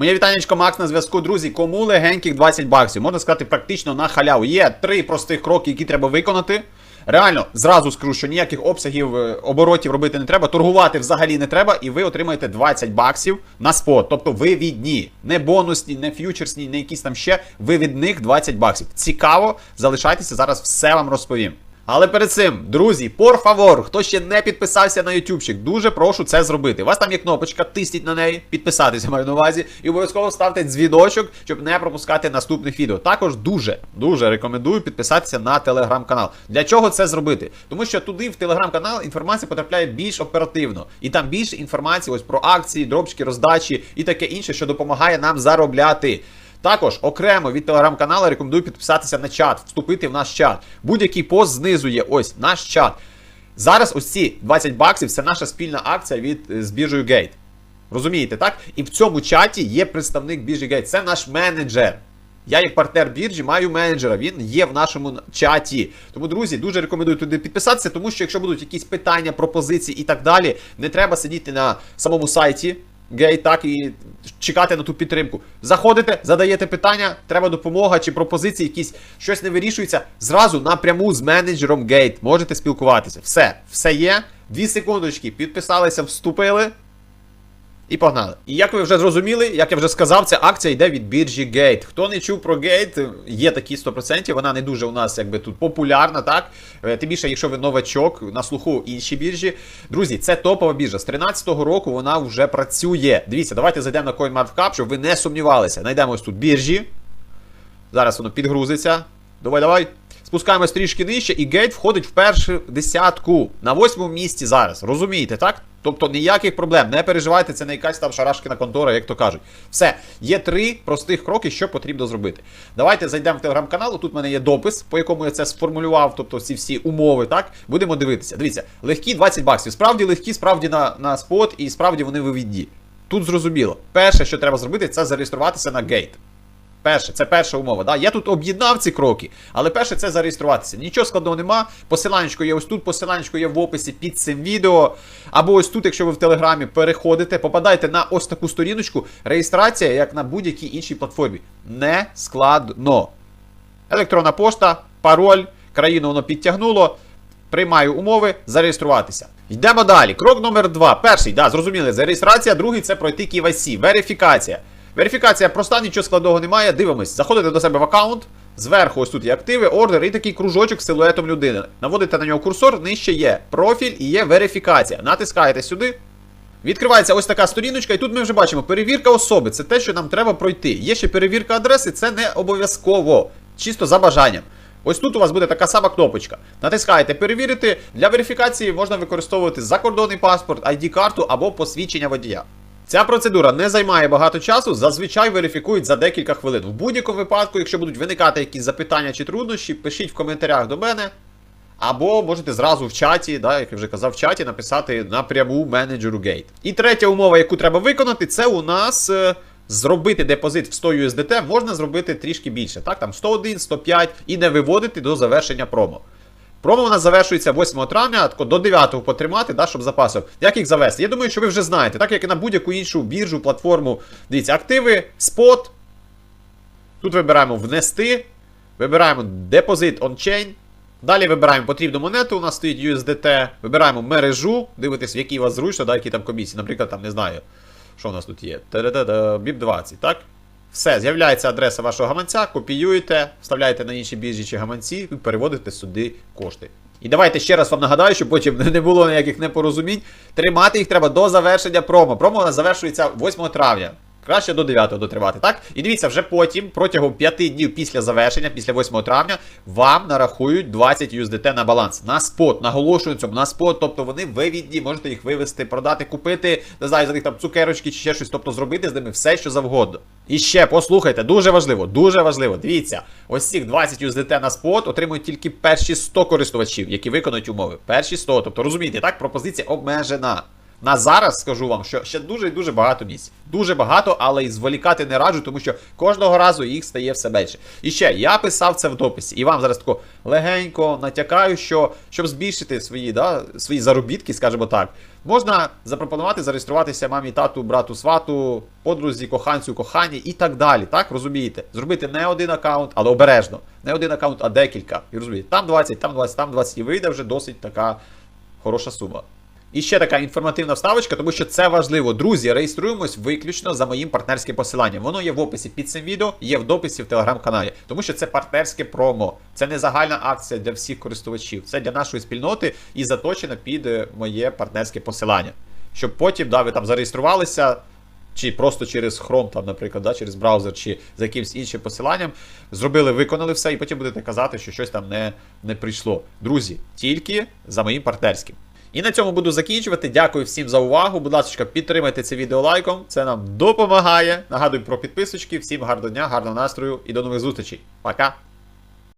Моє вітанечко Макс на зв'язку, друзі. Кому легеньких 20 баксів? Можна сказати, практично на халяву. Є три простих кроки, які треба виконати. Реально, зразу скажу, що ніяких обсягів е, оборотів робити не треба, торгувати взагалі не треба, і ви отримаєте 20 баксів на спот. Тобто вивідні, не бонусні, не ф'ючерсні, не якісь там ще вивідних 20 баксів. Цікаво, залишайтеся, зараз все вам розповім. Але перед цим, друзі, пор фавор, хто ще не підписався на ютубчик, дуже прошу це зробити. У вас там є кнопочка, тисніть на неї, підписатися маю на увазі, і обов'язково ставте дзвіночок, щоб не пропускати наступних відео. Також дуже дуже рекомендую підписатися на телеграм-канал. Для чого це зробити? Тому що туди, в телеграм-канал, інформація потрапляє більш оперативно, і там більше інформації ось про акції, дропчики, роздачі і таке інше, що допомагає нам заробляти. Також окремо від телеграм-каналу рекомендую підписатися на чат, вступити в наш чат. Будь-який пост знизу є ось наш чат. Зараз ось ці 20 баксів це наша спільна акція від е, з біржею Gate. Розумієте, так? І в цьому чаті є представник біржі Gate. Це наш менеджер. Я, як партнер біржі, маю менеджера. Він є в нашому чаті. Тому, друзі, дуже рекомендую туди підписатися, тому що якщо будуть якісь питання, пропозиції і так далі, не треба сидіти на самому сайті. Гейт, так і чекати на ту підтримку. Заходите, задаєте питання, треба допомога чи пропозиції, якісь щось не вирішується. Зразу напряму з менеджером Гейт можете спілкуватися. Все, все є. Дві секундочки, підписалися, вступили. І погнали. І як ви вже зрозуміли, як я вже сказав, ця акція йде від біржі Gate. Хто не чув про Gate, є такі 100%, вона не дуже у нас якби тут популярна, так? Е, Тим більше, якщо ви новачок, на слуху інші біржі. Друзі, це топова біржа. З 13-го року вона вже працює. Дивіться, давайте зайдемо на CoinMarketCap, щоб ви не сумнівалися. Найдемо ось тут біржі. Зараз воно підгрузиться. Давай, давай. Спускаємось трішки нижче, і гейт входить в першу десятку на восьмому місці зараз. Розумієте, так? Тобто ніяких проблем. Не переживайте, це не якась там шарашкина контора, як то кажуть. Все, є три простих кроки, що потрібно зробити. Давайте зайдемо в телеграм-канал. Тут в мене є допис, по якому я це сформулював, тобто ці всі умови, так? Будемо дивитися. Дивіться, легкі 20 баксів. Справді легкі, справді на, на спот, і справді вони вивідні. Тут зрозуміло. Перше, що треба зробити, це зареєструватися на гейт. Перше, це перша умова. Да? Я тут об'єднав ці кроки, але перше це зареєструватися. Нічого складного нема. Посиланечко є ось тут, посиланечко є в описі під цим відео. Або ось тут, якщо ви в Телеграмі переходите, попадайте на ось таку сторіночку. Реєстрація, як на будь-якій іншій платформі. Не складно. Електронна пошта, пароль, країну воно підтягнуло. Приймаю умови, зареєструватися. Йдемо далі. Крок номер два. Перший, да, зрозуміли, зареєстрація, другий це пройти KYC, верифікація. Верифікація проста, нічого складного немає. Дивимось, заходите до себе в аккаунт. Зверху ось тут є активи, ордер і такий кружочок з силуетом людини. Наводите на нього курсор, нижче є профіль і є верифікація. Натискаєте сюди. Відкривається ось така сторіночка, і тут ми вже бачимо перевірка особи. Це те, що нам треба пройти. Є ще перевірка адреси, це не обов'язково, чисто за бажанням. Ось тут у вас буде така сама кнопочка. Натискаєте перевірити. Для верифікації можна використовувати закордонний паспорт, ID-карту або посвідчення водія. Ця процедура не займає багато часу, зазвичай верифікують за декілька хвилин. В будь-якому випадку, якщо будуть виникати якісь запитання чи труднощі, пишіть в коментарях до мене. Або можете зразу в чаті, да, як я вже казав, в чаті написати напряму менеджеру Gate. І третя умова, яку треба виконати, це у нас е, зробити депозит в 100 USDT можна зробити трішки більше. Так, там 101, 105 і не виводити до завершення промо. Промо у нас завершується 8 травня, тако до 9 потримати, да, щоб запасів. Як їх завести? Я думаю, що ви вже знаєте, так як і на будь-яку іншу біржу, платформу. Дивіться, активи, спот. Тут вибираємо внести. Вибираємо депозит on-chain. Далі вибираємо потрібну монету, у нас стоїть USDT. Вибираємо мережу, дивитесь, в якій у вас зручно, да, які там комісії. Наприклад, там не знаю, що у нас тут є. BIP 20, так? Все, з'являється адреса вашого гаманця, копіюєте, вставляєте на інші біржі чи гаманці і переводите сюди кошти. І давайте ще раз вам нагадаю, щоб потім не було ніяких непорозумінь. Тримати їх треба до завершення промо. Промо завершується 8 травня. Краще до 9 дотривати, так? І дивіться, вже потім, протягом 5 днів після завершення, після 8 травня, вам нарахують 20 USDT на баланс. На спот. Наголошую цьому, на спот. Тобто вони вивідні, можете їх вивести, продати, купити, не знаю, за них там цукерочки чи ще щось, тобто зробити з ними все, що завгодно. І ще послухайте, дуже важливо, дуже важливо. Дивіться, ось цих 20 USDT на спот отримують тільки перші 100 користувачів, які виконують умови. Перші 100. Тобто розумієте, так, пропозиція обмежена. На зараз скажу вам, що ще дуже і дуже багато місць. Дуже багато, але і зволікати не раджу, тому що кожного разу їх стає все більше. І ще я писав це в дописі, і вам зараз тако легенько натякаю, що щоб збільшити свої, да, свої заробітки, скажімо так, можна запропонувати зареєструватися мамі, тату, брату, свату, подрузі, коханцю, кохані і так далі. Так розумієте? Зробити не один аккаунт, але обережно. Не один аккаунт, а декілька. І розумієте, там 20, там 20, там 20, і вийде вже досить така хороша сума. І ще така інформативна вставочка, тому що це важливо. Друзі, реєструємось виключно за моїм партнерським посиланням. Воно є в описі під цим відео, є в дописі в телеграм-каналі, тому що це партнерське промо. Це не загальна акція для всіх користувачів. Це для нашої спільноти і заточено під е, моє партнерське посилання. Щоб потім, да, ви там зареєструвалися. Чи просто через Chrome, там, наприклад, да, через браузер, чи за якимось іншим посиланням, зробили, виконали все, і потім будете казати, що щось там не, не прийшло. Друзі, тільки за моїм партнерським. І на цьому буду закінчувати. Дякую всім за увагу. Будь ласка, підтримайте це відео лайком. Це нам допомагає. Нагадую про підписочки. Всім гарного дня, гарного настрою і до нових зустрічей. Пока!